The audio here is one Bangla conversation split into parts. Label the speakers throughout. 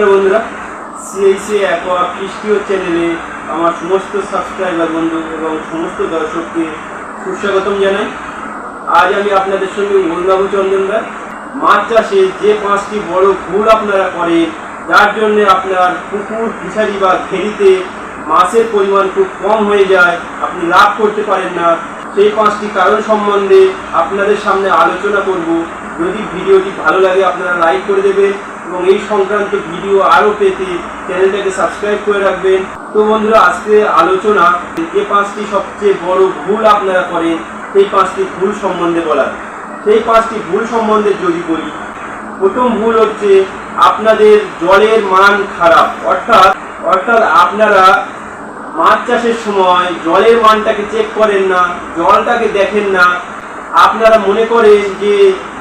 Speaker 1: নমস্কার বন্ধুরা। সিআইসি অ্যাকোয়া কৃষ্টিও চ্যানেলে আমার সমস্ত সাবস্ক্রাইবার বন্ধু এবং সমস্ত দর্শককে সুস্বাগতম জানাই। আজ আমি আপনাদের সঙ্গে মূলবাবু চন্দনদার মাছ চাষে যে পাঁচটি বড় ভুল আপনারা করেন, যার জন্য আপনার পুকুর ফিশারি বা ঘেরিতে মাছের পরিমাণ খুব কম হয়ে যায়, আপনি লাভ করতে পারেন না। সেই পাঁচটি কারণ সম্বন্ধে আপনাদের সামনে আলোচনা করব। যদি ভিডিওটি ভালো লাগে আপনারা লাইক করে দেবেন এবং এই সংক্রান্ত ভিডিও আরও পেতে চ্যানেলটাকে সাবস্ক্রাইব করে রাখবেন। তো বন্ধুরা, আজকে আলোচনা যে পাঁচটি সবচেয়ে বড় ভুল আপনারা করেন, সেই পাঁচটি ভুল সম্বন্ধে বলার। সেই পাঁচটি ভুল সম্বন্ধে যদি বলি, প্রথম ভুল হচ্ছে আপনাদের জলের মান খারাপ। অর্থাৎ অর্থাৎ আপনারা মাছ চাষের সময় জলের মানটাকে চেক করেন না, জলটাকে দেখেন না। আপনারা মনে করেন যে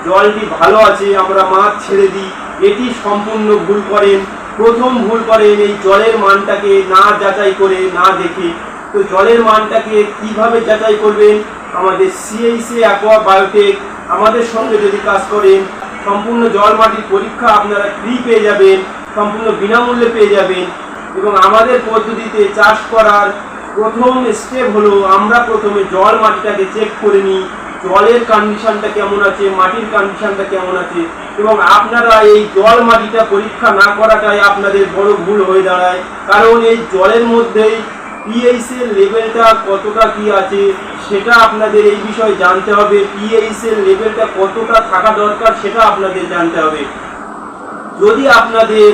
Speaker 1: জলটি ভালো আছে, আমরা মাছ ছেড়ে দিই। এটি সম্পূর্ণ ভুল করেন প্রথম ভুল করেন এই জলের মানটাকে না যাচাই করে না দেখে। তো জলের মানটাকে কীভাবে যাচাই করবেন? আমাদের সিএইসি অ্যাকোয়া বায়োটেক আমাদের সঙ্গে যদি কাজ করেন, সম্পূর্ণ জল মাটির পরীক্ষা আপনারা ফ্রি পেয়ে যাবেন, সম্পূর্ণ বিনামূল্যে পেয়ে যাবেন এবং আমাদের পদ্ধতিতে চাষ করার প্রথম স্টেপ হলো আমরা প্রথমে জল মাটিটাকে চেক করে নিই, জলের কন্ডিশনটা কেমন আছে, মাটির কন্ডিশনটা কেমন আছে। এবং আপনারা এই জল মাটিটা পরীক্ষা না করাটাই আপনাদের বড় ভুল হয়ে দাঁড়ায়। কারণ এই জলের মধ্যেই পিএইচ এর লেভেলটা কতটা কি আছে, সেটা আপনাদের এই বিষয়ে জানতে হবে। পিএইচ এর লেভেলটা কতটা থাকা দরকার, সেটা আপনাদের জানতে হবে। যদি আপনাদের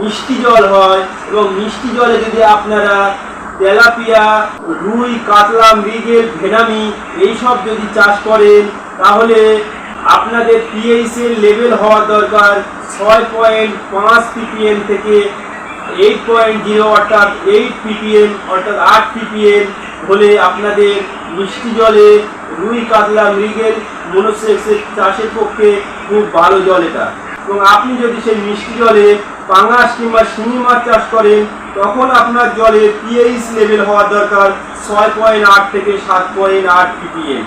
Speaker 1: মিষ্টি জল হয়, এবং মিষ্টি জলে যদি আপনারা তেলাপিয়া, রুই, কাতলা, মৃগেল, ভেনামি এইসব যদি চাষ করেন, তাহলে আপনাদের পিএইচ এর লেভেল হওয়া দরকার ছয় পয়েন্ট পাঁচ পিপিএম থেকে এইট পয়েন্ট জিরো অর্থাৎ এইট পিপিএম অর্থাৎ আট পিপিএম হলে আপনাদের মিষ্টি জলে রুই কাতলা মৃগেল মনোসেক্সের চাষের পক্ষে খুব ভালো জল এটা। এবং আপনি যদি সেই মিষ্টি জলে পাঙাশ কিংবা শিঙি মাছ চাষ করেন, তখন আপনার জলে পিএইচ লেভেল হওয়া দরকার ছয় পয়েন্ট আট থেকে সাত পয়েন্ট আট পিপিএম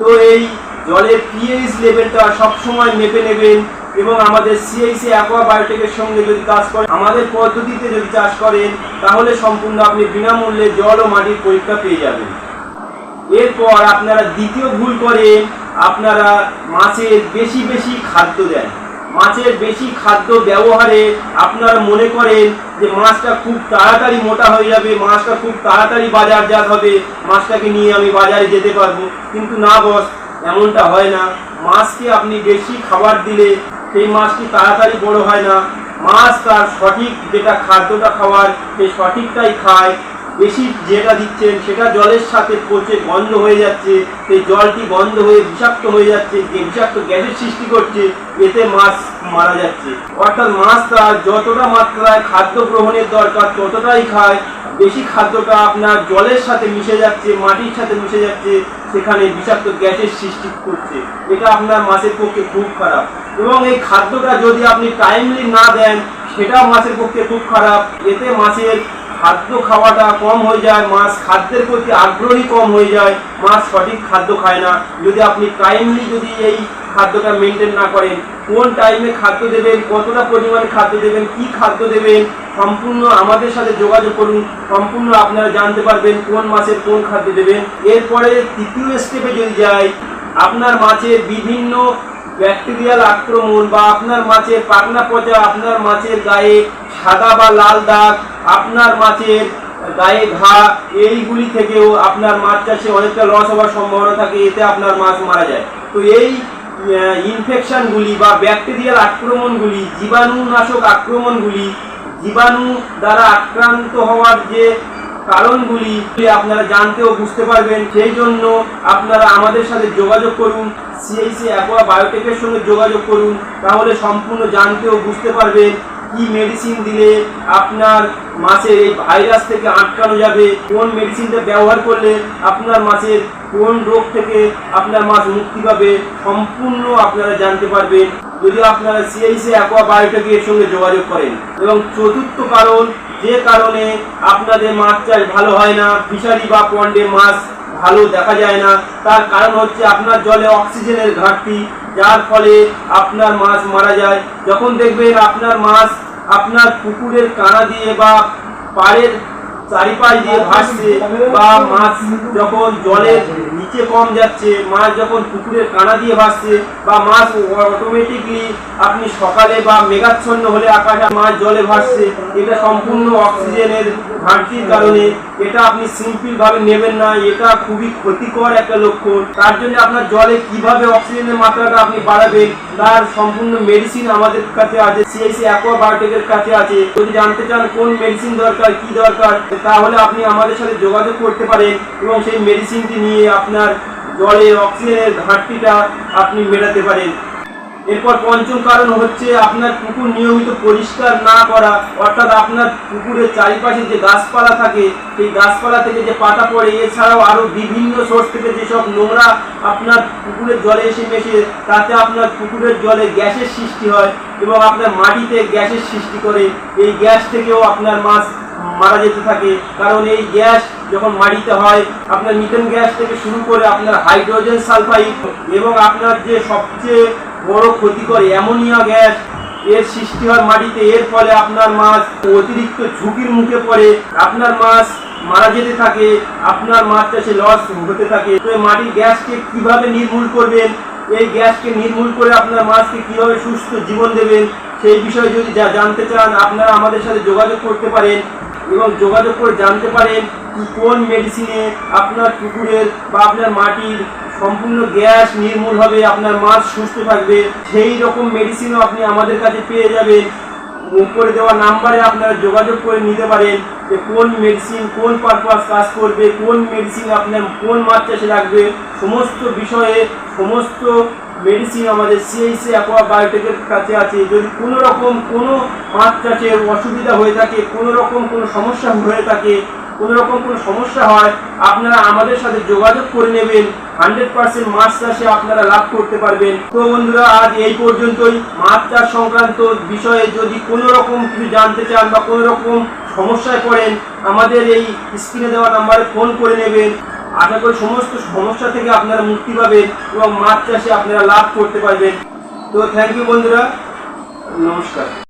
Speaker 1: তো এই জলের পিএইচ লেভেলটা সবসময় মেপে নেবেন এবং আমাদের সিআইসি অ্যাকোয়া বায়োটেকের সঙ্গে যদি কাজ করেন, আমাদের পদ্ধতিতে যদি চাষ করেন, তাহলে সম্পূর্ণ আপনি বিনামূল্যে জল ও মাটির পরীক্ষা পেয়ে যাবেন। এরপর আপনারা দ্বিতীয় ভুল করেন আপনারা মাছের বেশি বেশি খাদ্য দেন। মাছের বেশি খাদ্য ব্যবহারে আপনারা মনে করেন যে মাছটা খুব তাড়াতাড়ি মোটা হয়ে যাবে, মাছটা খুব তাড়াতাড়ি বাজারজাত হবে, মাছটাকে নিয়ে আমি বাজারে যেতে পারব। কিন্তু না বস এমনটা হয় না। মাছকে আপনি বেশি খাবার দিলে সেই মাছটি তাড়াতাড়ি বড় হয় না। মাছ তার সঠিক যেটা খাদ্যটা খাওয়ার, সেই সঠিকটাই খায়। বেশি যেটা দিচ্ছেন সেটা জলের সাথে পচে বন্ধ হয়ে যাচ্ছে, সেই জলটি বন্ধ হয়ে বিষাক্ত হয়ে যাচ্ছে, যে বিষাক্ত গ্যাসের সৃষ্টি করছে, এতে মাছ মারা যাচ্ছে। অর্থাৎ মাছ তার যতটা মাত্রায় খাদ্য গ্রহণের দরকার, ততটাই খায়। বেশি খাদ্যটা আপনার জলের সাথে মিশে যাচ্ছে, মাটির সাথে মিশে যাচ্ছে, সেখানে বিষাক্ত গ্যাসের সৃষ্টি করছে। এটা আপনার মাছের পক্ষে খুব খারাপ। এবং এই খাদ্যটা যদি আপনি টাইমলি না দেন সেটা মাছের পক্ষে খুব খারাপ। এতে মাছের খাদ্য খাওয়াটা কম হয়ে যায়, মাছ খাদ্যের প্রতি আগ্রহী কম হয়ে যায়, মাছ সঠিক খাদ্য খায় না। যদি আপনি টাইমলি যদি এই খাদ্যটা মেনটেন না করেন, কোন টাইমে খাদ্য দেবেন, কতটা পরিমাণে খাদ্য দেবেন, কি খাদ্য দেবেন, সম্পূর্ণ আমাদের সাথে যোগাযোগ করুন। সম্পূর্ণ আপনারা জানতে পারবেন কোন মাছের কোন খাদ্য দেবেন। এরপরে তৃতীয় স্টেপে যদি যাই, আপনার মাছের বিভিন্ন ব্যাকটেরিয়াল আক্রমণ বা আপনার মাছের পাকনা পচা, আপনার মাছের গায়ে সাদা বা লাল দাগ আপনার মাছের গায়ে ঘা, এইগুলি থেকেও আপনার মাছ চাষে অনেকটা লস হওয়ার সম্ভাবনা থাকে, এতে আপনার মাছ মারা যায়। তো এই ইনফেকশনগুলি বা ব্যাকটেরিয়াল আক্রমণগুলি, জীবাণুনাশক আক্রমণগুলি, জীবাণু দ্বারা আক্রান্ত হওয়ার যে কারণগুলি আপনারা জানতে ও বুঝতে পারবেন। সেই জন্য আপনারা আমাদের সাথে যোগাযোগ করুন সিআইসি অ্যাকোয়া বায়োটেকের সঙ্গে যোগাযোগ করুন, তাহলে সম্পূর্ণ জানতে ও বুঝতে পারবেন। কি মেডিসিন দিলে আপনার মাছের এই ভাইরাস থেকে আটকানো যাবে? কোন মেডিসিনটা ব্যবহার করলে আপনার মাছের কোন রোগ থেকে আপনার মাছ মুক্তি পাবে? সম্পূর্ণ আপনারা জানতে পারবেন। যদি আপনারা সিআইসি অ্যাকোয়া বায়োটেকের সঙ্গে যোগাযোগ করেন। এবং চতুর্থ কারণ, যে কারণে আপনাদের মাছ চাষ ভালো হয় না, ফিশারি বা পন্ডে মাছ ভালো দেখা যায় না। তার কারণ হচ্ছে আপনার জলে অক্সিজেনের ঘাটতি, যার ফলে আপনার মাছ মারা যায়। যখন দেখবেন আপনার মাছ আপনার পুকুরের কানা দিয়ে বা পাড়ের চারিপাশ দিয়ে ভাসছে বা মাছ যখন জলের নিচে কম যাচ্ছে, মাছ যখন পুকুরের কানা দিয়ে ভাসছে বা মাছ অটোমেটিকলি আপনি সকালে বা মেঘাচ্ছন্ন হলে আকাশে মাছ জলে ভাসছে, এটা সম্পূর্ণ অক্সিজেনের ঘাটতির কারণে এটা আপনি সিম্পল ভাবে নেবেন না, এটা খুবই ক্ষতিকর একটা লক্ষণ। তার জন্য আপনার জলে কীভাবে অক্সিজেনের মাত্রাটা আপনি বাড়াবেন, তার সম্পূর্ণ মেডিসিন আমাদের কাছে আছে সিআইসি অ্যাকোয়াবায়োটিকের কাছে আছে। যদি জানতে চান কোন মেডিসিন দরকার, কি দরকার, তাহলে আপনি আমাদের সাথে যোগাযোগ করতে পারেন এবং সেই মেডিসিনটি নিয়ে আপনার জলে অক্সিজেনের ঘাটতিটা আপনি মেটাতে পারেন। এরপর পঞ্চম কারণ হচ্ছে আপনার পুকুর নিয়মিত পরিষ্কার না করা, অর্থাৎ আপনার পুকুরের চারিপাশে যে গাছপালা থাকে, সেই গাছপালা থেকে যে পাতা পড়ে, এছাড়াও আরও বিভিন্ন সোর্স থেকে যেসব নোংরা আপনার পুকুরের জলে এসে মেশে, তাতে আপনার পুকুরের জলে গ্যাসের সৃষ্টি হয় এবং আপনার মাটিতে গ্যাসের সৃষ্টি করে। এই গ্যাস থেকেও আপনার মাছ মারা যেতে থাকে। কারণ এই গ্যাস যখন মাটিতে হয়, আপনার মিথেন গ্যাস থেকে শুরু করে আপনার হাইড্রোজেন সালফাইড এবং আপনার যে সবচেয়ে বড় ক্ষতিকর, অ্যামোনিয়া গ্যাস, এর সৃষ্টি হয় মাটিতে, এর ফলে আপনার মাছ অতিরিক্ত ঝুঁকির মুখে পড়ে, আপনার মাছ মারা যেতে থাকে, আপনার মাছ চাষে লস হতে থাকে। তো মাটির গ্যাসকে কীভাবে নির্মূল করবেন? এই গ্যাসকে নির্মূল করে আপনার মাছকে কীভাবে সুস্থ জীবন দেবেন? সেই বিষয়ে যদি যা জানতে চান, আপনারা আমাদের সাথে যোগাযোগ করতে পারেন এবং যোগাযোগ করে জানতে পারেন কোন মেডিসিনে আপনার পুকুরের বা আপনার মাটির সম্পূর্ণ গ্যাস নির্মূল হবে আপনার মাছ সুস্থ থাকবে। সেই রকম মেডিসিনও আপনি আমাদের কাছে পেয়ে যাবেন উপরে দেওয়া নাম্বারে আপনারা যোগাযোগ করে নিতে পারেন যে কোন মেডিসিন কোন পারপাস কাজ করবে, কোন মেডিসিন আপনার, কোন মাছ চাষে লাগবে। সমস্ত বিষয়ে সমস্ত মেডিসিন আমাদের সিএইসি অ্যাকোয়া বায়োটেকের কাছে আছে। যদি কোনো রকম কোনো মাছ চাষের অসুবিধা হয়ে থাকে, কোনো রকম কোনো সমস্যা হয়ে থাকে কোনো রকম কোনো সমস্যা হয়, আপনারা আমাদের সাথে যোগাযোগ করে নেবেন। হান্ড্রেড পার্সেন্ট মাছ চাষে আপনারা লাভ করতে পারবেন। তো বন্ধুরা, আজ এই পর্যন্তই। মাছ চাষ সংক্রান্ত বিষয়ে যদি কোনো রকম কিছু জানতে চান বা কোনো রকম সমস্যায় পড়েন, আমাদের এই স্ক্রিনে দেওয়া নাম্বারে ফোন করে নেবেন। আশা করি সমস্ত সমস্যা থেকে আপনারা মুক্তি পাবেন এবং মাছ চাষে আপনারা লাভ করতে পারবেন। তো থ্যাংক ইউ বন্ধুরা। নমস্কার।